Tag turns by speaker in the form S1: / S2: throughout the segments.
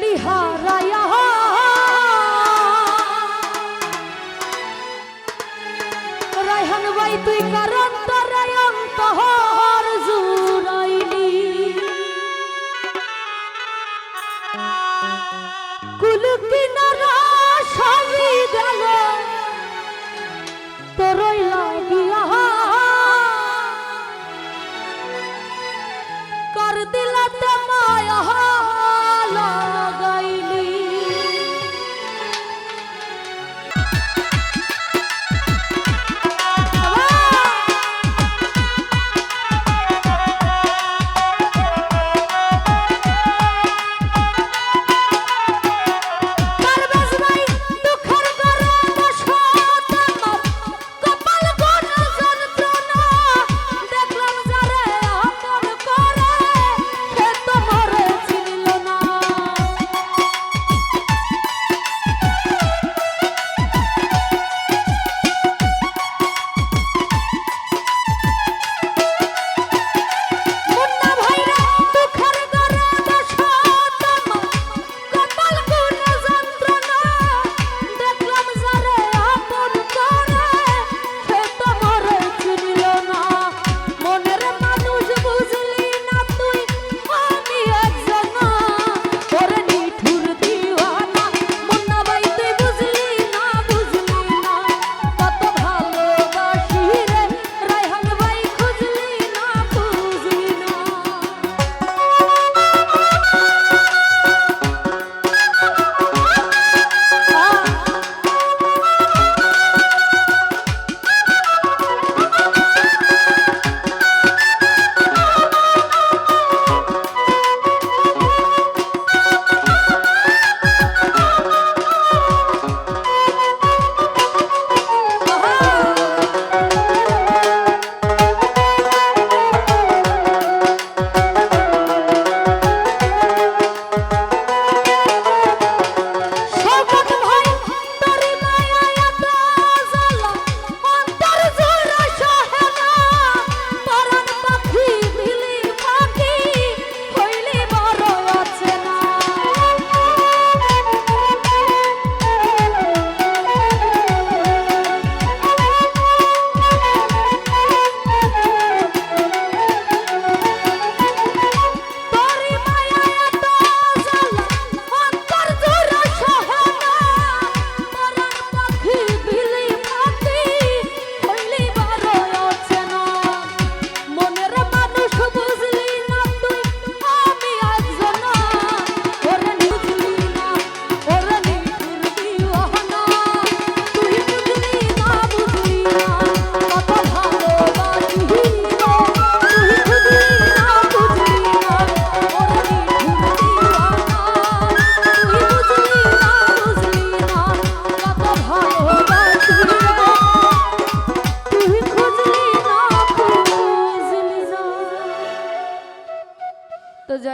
S1: গলি হারায়া। রায়হান ভাই, তুই কারণ তার জুরাইলি কুল কিনারা সাজি গেল, তোরই লাগিয়া। কর দিলাতে মায়া।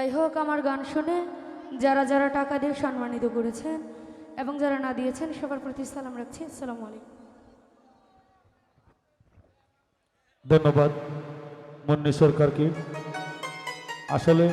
S1: যাই হোক, আমার গান শুনে যারা যারা টাকা দিয়ে সম্মানিত করেছেন এবং যারা না দিয়েছেন, সবার প্রতি সালাম রাখছি। আসসালাম আলাইকুম।
S2: ধন্যবাদ। মুন্নি সরকারকে। আসলে